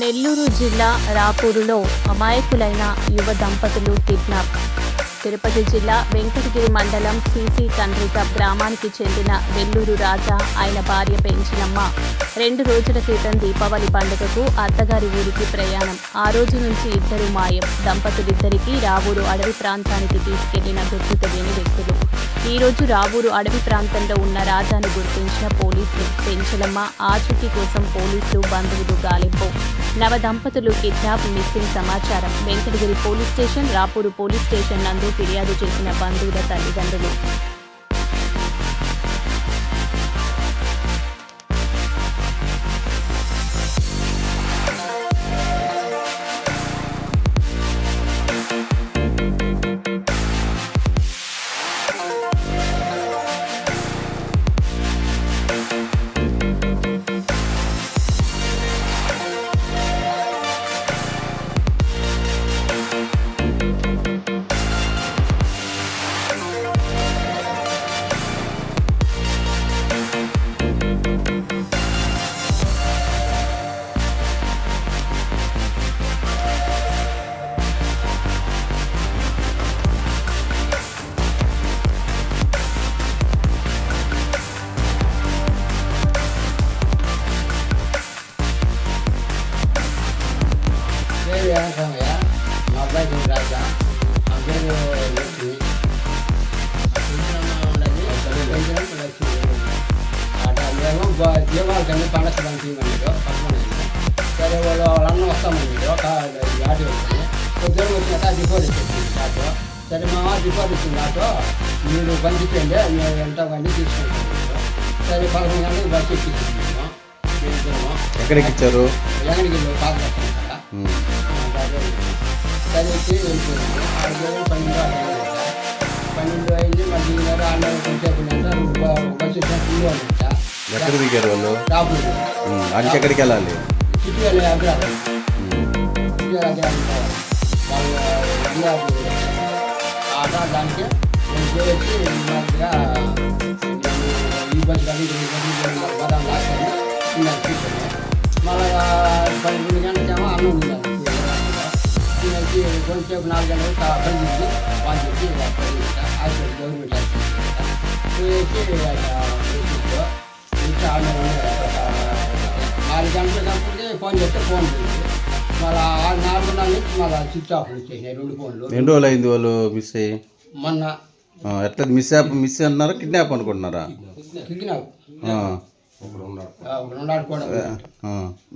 నెల్లూరు జిల్లా రాపూరులో అమాయకులైన యువ దంపతులు కిడ్నాప్. తిరుపతి జిల్లా వెంకటగిరి మండలం సీసీ తండ్రిక గ్రామానికి చెందిన వెల్లూరు రాజా ఆయన భార్య పెంచినమ్మ. రెండు రోజుల క్రితం దీపావళి పండుగకు అత్తగారి ఊరికి ప్రయాణం. ఆ రోజు నుంచి ఇద్దరు మాయం. దంపతులిద్దరికీ రావూరు అడవి ప్రాంతానికి తీసుకెళ్ళిన గుర్తు తెలియని వ్యక్తులు. ఈరోజు రావూరు అడవి ప్రాంతంలో ఉన్న రాజాను గుర్తించిన పోలీసులు పెంచలమ్మ ఆచూకీ కోసం పోలీసులు బంధువులు గాలింపు. నవ దంపతులు కిడ్నాప్ మిస్సింగ్ సమాచారం. Venkatagiri police station Rapur police station నందు ఫిర్యాదు చేసిన బంధువుల తల్లిదండ్రులు. వెంకటరమయ్య మా అబ్బాయి పేరు రాజా మా పేరు లక్ష్మి లక్ష్మి మేము దీపావళి కన్నా పండగ పక్కన సరే వాళ్ళు వాళ్ళ అన్న వస్తామన్నారు ఒక ఆటో వేసుకొని పొద్దున్న వచ్చినాక డిపోట్ ఇచ్చేసింది ఆటో సరే మా డిపోట్ ఇచ్చింది ఆటో మీరు పంపించండి మేము. ఎంత బండి తీసుకుంటాం సరే పదకొండు గంటలకు బస్సు ఇద్దరము. ఎక్కడికి ఇచ్చారు ఎక్కడికి వెళ్ళి పాత వస్తాం కదా ఉమ్. చదివించి వెళ్ళిపోయాను ఆరు రోజులు పన్నెండు అయింది మళ్ళీ బస్సు ఫుల్ ఎక్కడ దిగారు వాళ్ళు. అంటే ఎక్కడికి వెళ్ళాలి చుట్టూ వెళ్ళే ఆట దానికి ఈ బస్సు కానీ ఈ బస్సు మళ్ళా పన్నెండు గంటలకేమో అన్నం తిన్నాను తినేసి కొంచెంసేపు నాలుగు గంటలకు చేసి హాస్పిటల్ గవర్నమెంట్ హాస్పిటల్ నాలుగు గంటలకప్పుడు ఫోన్ చేస్తే ఫోన్ చేసి మళ్ళీ నాలుగున్నర నుంచి మళ్ళీ స్విచ్ ఆఫ్ వచ్చేసినాయి రెండు ఫోన్లు ఎన్ని రోజులు అయింది వాళ్ళు మిస్ అయ్యి మొన్న ఎట్లా మిస్ మిస్ అన్నారా కిడ్నాప్ అనుకుంటున్నారా కిగినావు ఆ. ఉన్నాడు కూడా ఆ.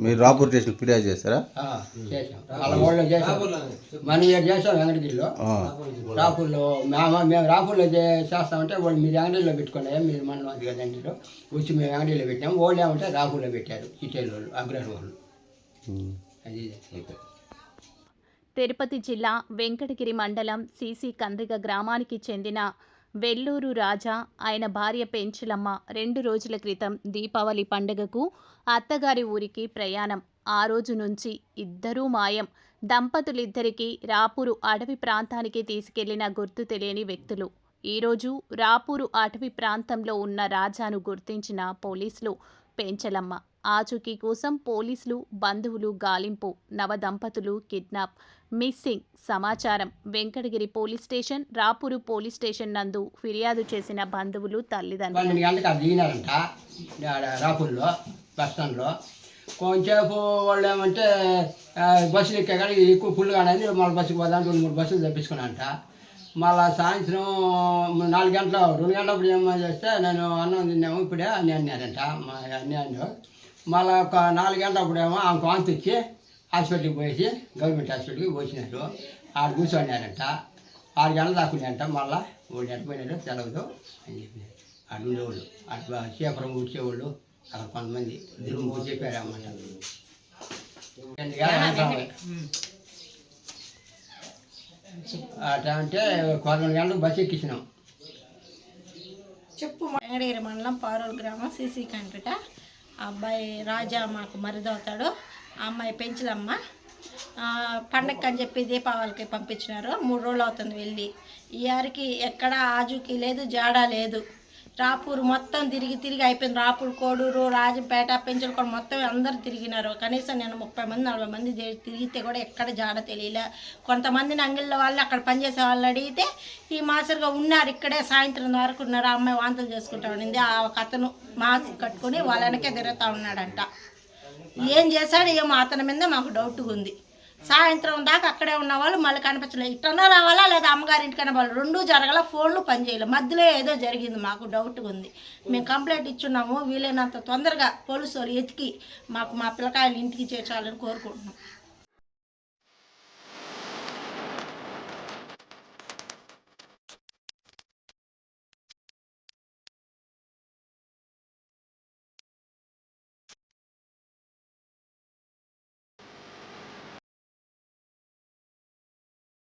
మీరు రాపూర్ స్టేషన్ ఫిర్యాదు చేశారా? ఆ, చేసాం వాళ్ళ ఊళ్ళో చేసాం మన ఇయర్ చేసాం వెంకటగిరిలో. ఆ. రాపుల్లో మేము మేము రాపుల్లో చే- చేస్తామంటే వాళ్ళు మీరు అంగడిలో పెట్టుకున్నాయా మీరు మనం అది కదండి వచ్చి మేము అంగడిలో పెట్టాము వాళ్ళు ఏమంటే రాపుల్లో పెట్టారు చిట్టేళ్ళు వాళ్ళు అగ్రహం వాళ్ళు. అది తిరుపతి జిల్లా వెంకటగిరి మండలం సీసీ కంద్రిగ గ్రామానికి చెందిన వెల్లూరు రాజా ఆయన భార్య పెంచులమ్మ రెండు రోజుల క్రితం దీపావళి పండుగకు అత్తగారి ఊరికి ప్రయాణం. ఆ రోజు నుంచి ఇద్దరూ మాయం. దంపతులిద్దరికీ రాపూరు అటవీ ప్రాంతానికి తీసుకెళ్ళిన గుర్తు తెలియని వ్యక్తులు. ఈరోజు రాపూరు అటవీ ప్రాంతంలో ఉన్న రాజాను గుర్తించిన పోలీసులు పెంచలమ్మ. ఆచూకీ కోసం పోలీసులు బంధువులు గాలింపు నవ దంపతులు కిడ్నాప్. మిస్సింగ్ సమాచారం. Venkatagiri police station Rapur police station నందు ఫిర్యాదు చేసిన బంధువులు తల్లిదండ్రులు. పన్నెండు కొంచెంసేపు వాళ్ళు ఏమంటే బస్సులు ఎక్కే కానీ ఎక్కువ ఫుల్ కానీ మళ్ళీ బస్సుకి పోదాం రెండు మూడు బస్సులు తెప్పించుకున్నాంట మళ్ళీ సాయంత్రం నాలుగు గంటల రెండు గంటలప్పుడు ఏమో చేస్తే నేను అన్నం తిన్నాము ఇప్పుడే అని అన్నారంట మా అన్నీ అన్నారు. మళ్ళీ ఒక నాలుగు గంటలప్పుడేమో ఆమె వాంతి వచ్చి హాస్పిటల్కి పోయేసి గవర్నమెంట్ హాస్పిటల్కి వచ్చినారు ఆడ కూర్చోన్నారంట. ఆరు గంటలు దాక్కున్నారంట. మళ్ళీ వాళ్ళు ఎట్టిపోయినారో తెలవదు అని చెప్పినారు. ఆడ ఉండేవాళ్ళు అట్లా చీపురం ఊడ్చేవాళ్ళు అక్కడ కొంతమంది దిరుము చెప్పారు అన్నమాట అట్లా అంటే పదకొండు గంటలకు బస్సు ఎక్కించినాం. వెంకటగిరి మండలం పారూరు గ్రామం సీసీ కంట్రిట. అబ్బాయి రాజా మాకు మరిదవుతాడు ఆ అమ్మాయి పెంచలమ్మ. ఆ, పండగకి అని చెప్పి దీపావళికి పంపించినారు. మూడు రోజులు అవుతుంది వెళ్ళి. ఈ యారికి ఎక్కడ ఆజుకి లేదు జాడా లేదు. రాపూరు మొత్తం తిరిగి తిరిగి అయిపోయింది. రాపూరు కోడూరు రాజంపేట పెంచలకోట మొత్తం అందరు తిరిగినారు. కనీసం నేను ముప్పై మంది నలభై మంది తిరిగితే కూడా ఎక్కడ జాడ తెలియలే. కొంతమందిని అంగిళ్ళ వాళ్ళు అక్కడ పనిచేసే వాళ్ళు అడిగితే ఈ మాసరుగా ఉన్నారు ఇక్కడే సాయంత్రం వరకు ఉన్నారు. ఆ అమ్మాయి వాంతులు చేసుకుంటా ఉండింది. ఆ ఒక అతను మాస్క్ కట్టుకొని వాళ్ళ వెనకే తిరుగుతూ ఉన్నాడంట. ఏం చేశాడు? ఏమో అతని మీద మాకు డౌట్గా ఉంది. సాయంత్రం దాకా అక్కడే ఉన్న వాళ్ళు మళ్ళీ కనిపించలేదు ఇట్టన్నా రావాలా లేదా అమ్మగారింటికైనా వాళ్ళు రెండూ జరగల ఫోన్లు పనిచేయలేదు మధ్యలో ఏదో జరిగింది మాకు డౌట్గా ఉంది. మేము కంప్లైంట్ ఇచ్చున్నాము వీలైనంత తొందరగా పోలీసు వాళ్ళు ఎతికి మాకు మా పిల్లకాయలు ఇంటికి చేర్చాలని కోరుకుంటున్నాం.